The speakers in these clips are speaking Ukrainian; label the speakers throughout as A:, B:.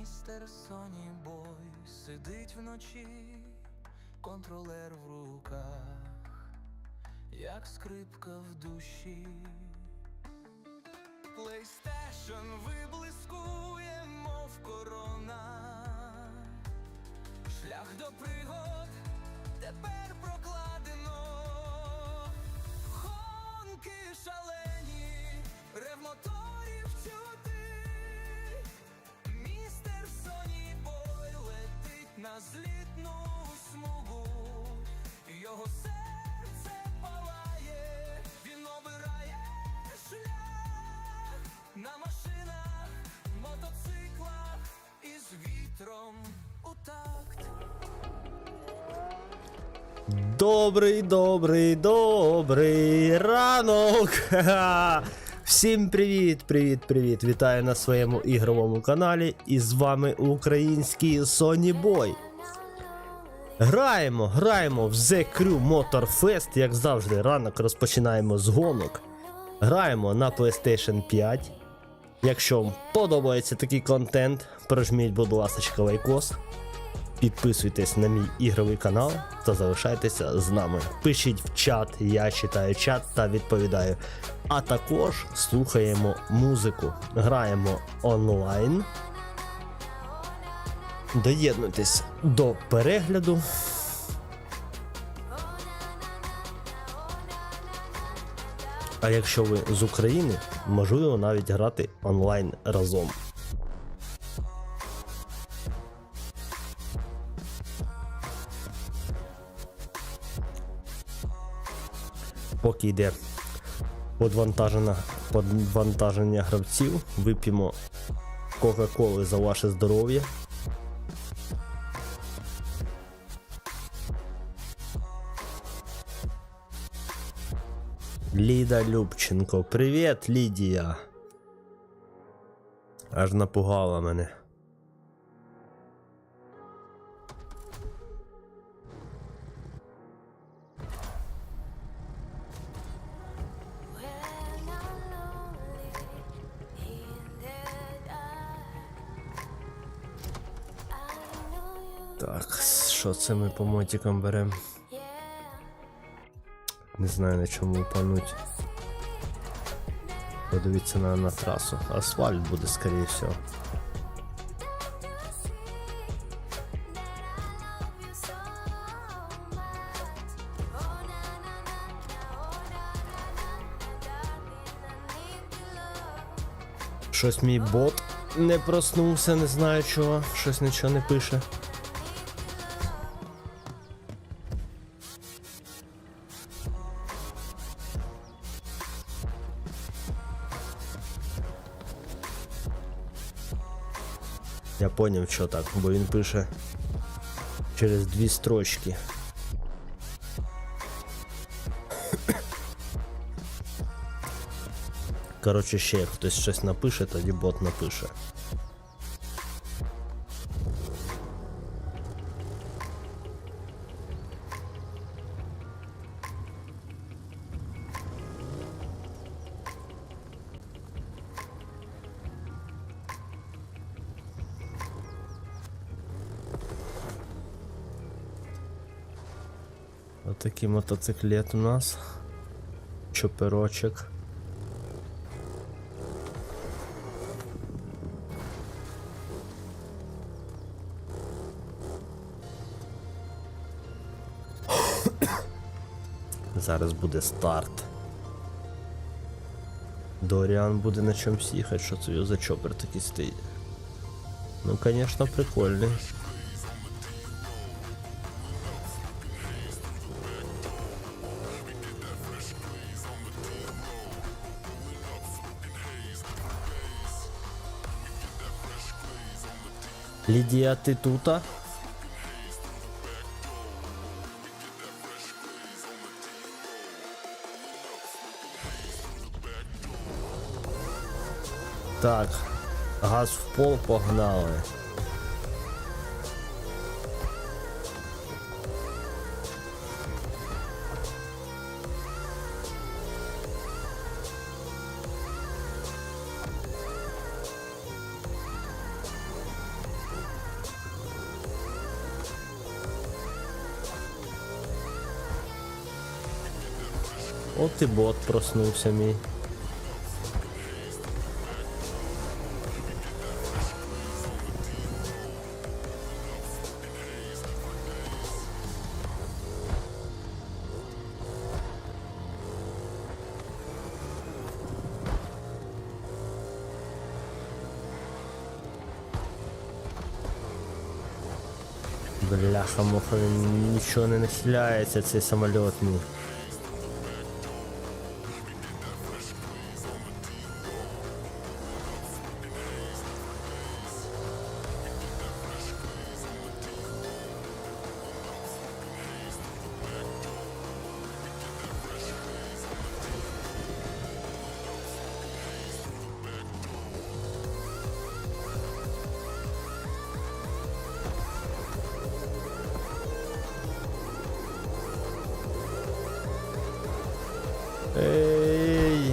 A: Містер Соні Бой сидить вночі, контролер в руках, як скрипка в душі. PlayStation виблискує, мов корона. Шлях до пригод тепер прокладено. Гонки шалені, рев
B: Добрий, добрий, добрий ранок! Всім привіт, привіт, привіт! Вітаю на своєму ігровому каналі. І з вами український Sony Boy. Граємо, граємо в The Crew Motor Fest, як завжди, ранок розпочинаємо з гонок. Граємо на PlayStation 5. Якщо вам подобається такий контент, прожміть, будь ласка, лайкос. Підписуйтесь на мій ігровий канал та залишайтеся з нами. Пишіть в чат, я читаю чат та відповідаю. А також слухаємо музику, граємо онлайн. Доєднуйтесь до перегляду. А якщо ви з України, можливо навіть грати онлайн разом. Поки йде подвантаження, гравців, вип'ємо Кока-Коли за ваше здоров'я. Ліда Любченко. Привіт, Лідія. Аж напугала мене. Так, що це ми по мотикам беремо? Не знаю на чому пануть. Подивіться на, на трасу. Асфальт буде, скоріше всього. Щось мій бот не проснувся, не знаю чого. Щось нічого не пише. Поняв, що так, бо він пише через дві строчки. Коротше, ще як хтось щось напише, тоді бот напише. Отакий мотоциклет у нас. Чоперочок. Зараз буде старт. Доріан буде на чомусь їхати, що це за чопер такий стоїть. Ну, звісно, прикольний. Лідія, ти тута? Так, газ в пол погнали. От і бот проснувся мій. Бляха, муха, нічого не нахиляється, цей самоліт.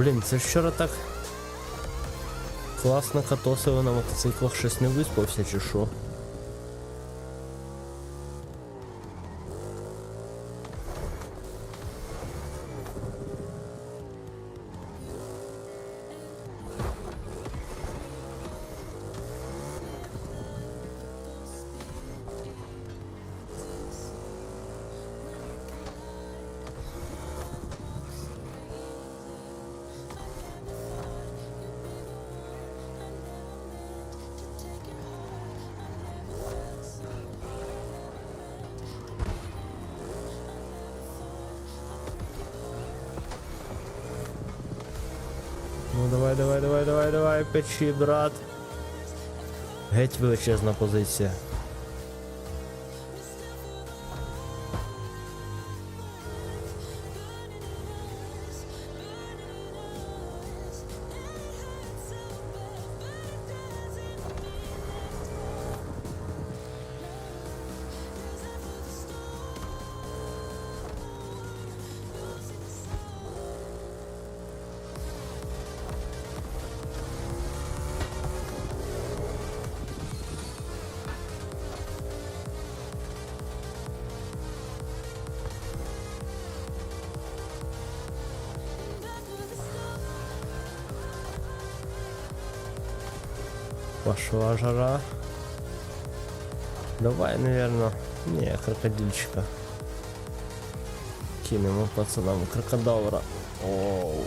B: Блін, це вчора так класно катосили на мотоциклах, щось не виспався чи що. Ну давай, давай, давай, давай, давай, печі, брат. Геть величезна позиція. Пошла жара. Давай, наверное. Не, крокодильчика. Кинемо пацанам крокодавра. Оу.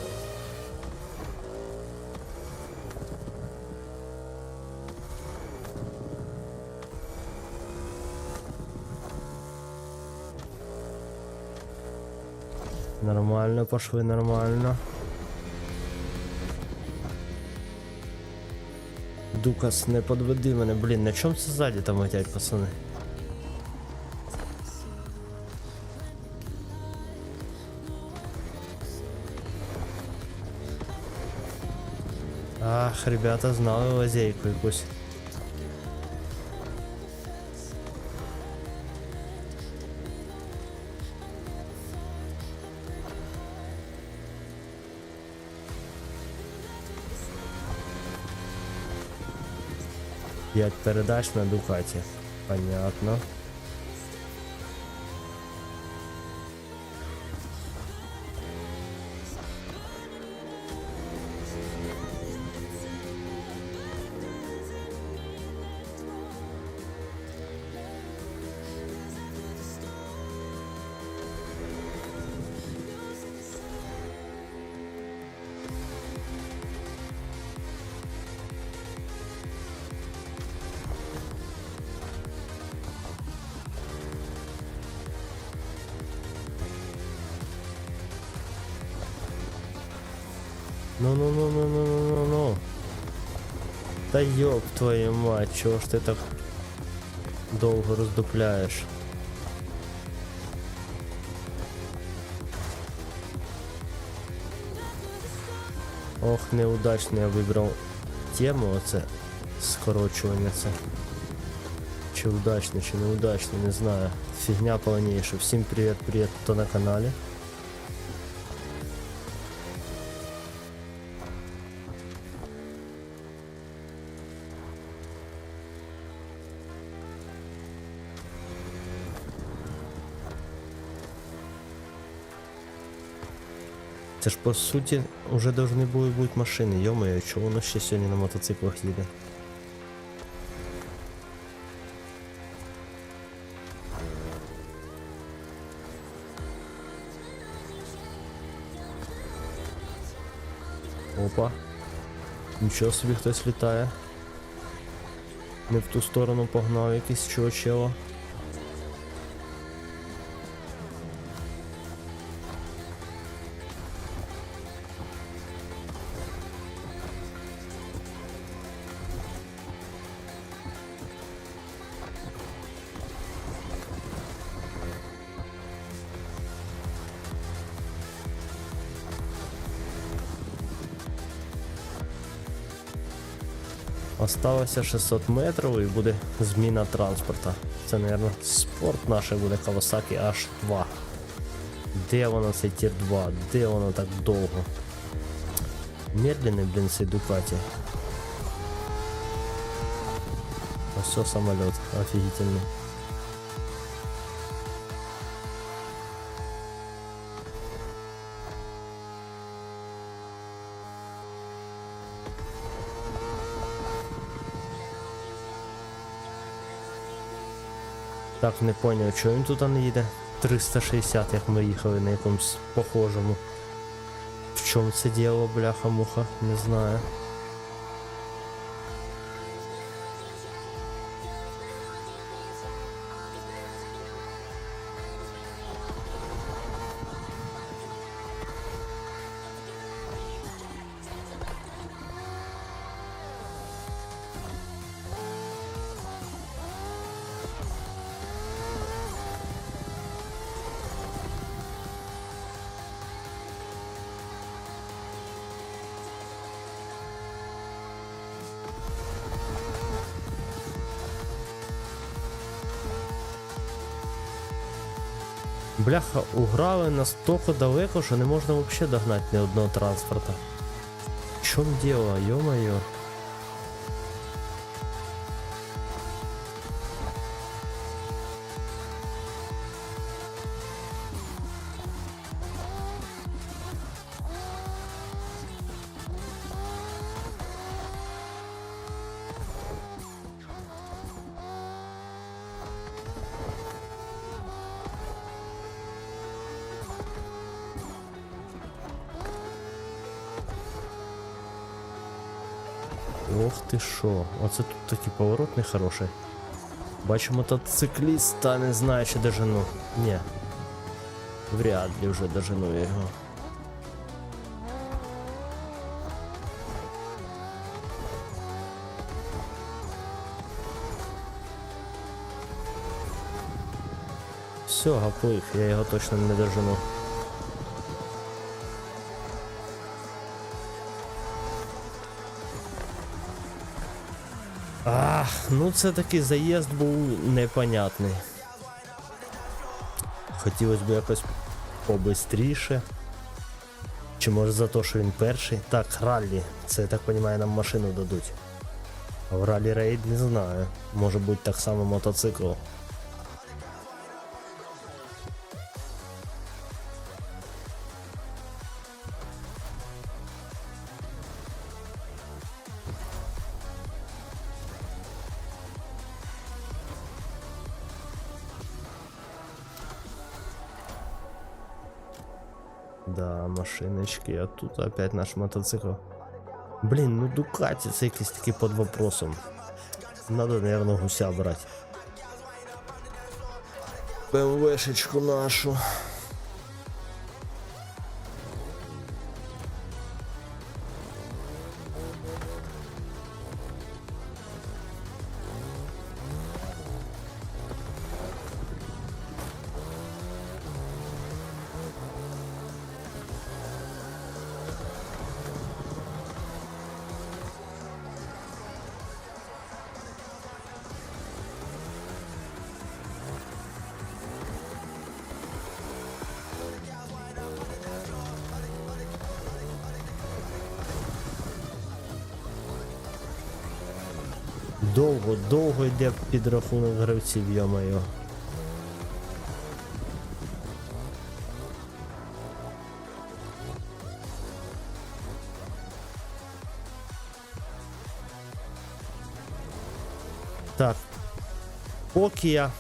B: Нормально, пошли нормально. Дукас, не подведи мене, блін, на чому це ззаді там летять, пацани? Ах, ребята знали лазейку якусь. П'ять передач на Дукаті. Понятно. Ну-ну-ну-ну-ну-ну-ну-ну. Да ёб твою мать, чего ж ты так долго раздупляешь? Ох, неудачно я выбрал тему оце скорочування це. Чи удачно, чи неудачно, не знаю. Фигня полнейшая. Всем привет, привет, кто на канале. Це ж по суті вже повинні були бути машини. Йомаю, чого воно ще сьогодні на мотоциклах їде? Опа. Нічого собі хтось літає. Не в ту сторону погнав якийсь чого Осталося 600 метрів і буде зміна транспорта. Це, мабуть, спорт наш буде Kawasaki H2. Де воно це тір 2? Де воно так довго? Медленний, блін, цей Дукаті. Ось все самоліт, офігительний. Так, не поняв, чого він тут не їде? 360, як ми їхали на якомусь похожому. В чому це діло, бляха-муха, не знаю. Бляха, уграли настолько далеко, що не можна взагалі догнати ні одного транспорта. В чому діло, ё-моё? Ох ти шо, оце тут такий поворот нехороший. Бачу мотоцикліста, не знаю, чи дожену. Ні. Вряд ли вже дожену я його. Все, гаплив, я його точно не дожену. Ах, ну це такий заїзд був непонятний. Хотілося б якось побистріше. Чи може за те, що він перший? Так, раллі. Це я так розумію, нам машину дадуть. А в ралі рейд не знаю. Може бути так само мотоцикл. Да, машиночки, а тут опять наш мотоцикл. Блін, ну Дукаті це якийсь під вопросом. Надо, наверное, гуся брати. БМВшечку нашу. Довго, довго йде підрахунок гравців, йо-моє. Так. Поки я.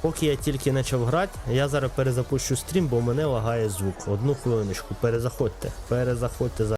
B: Поки я тільки почав грати, я зараз перезапущу стрім, бо мене лагає звук. Одну хвилиночку, перезаходьте. Перезаходьте зараз.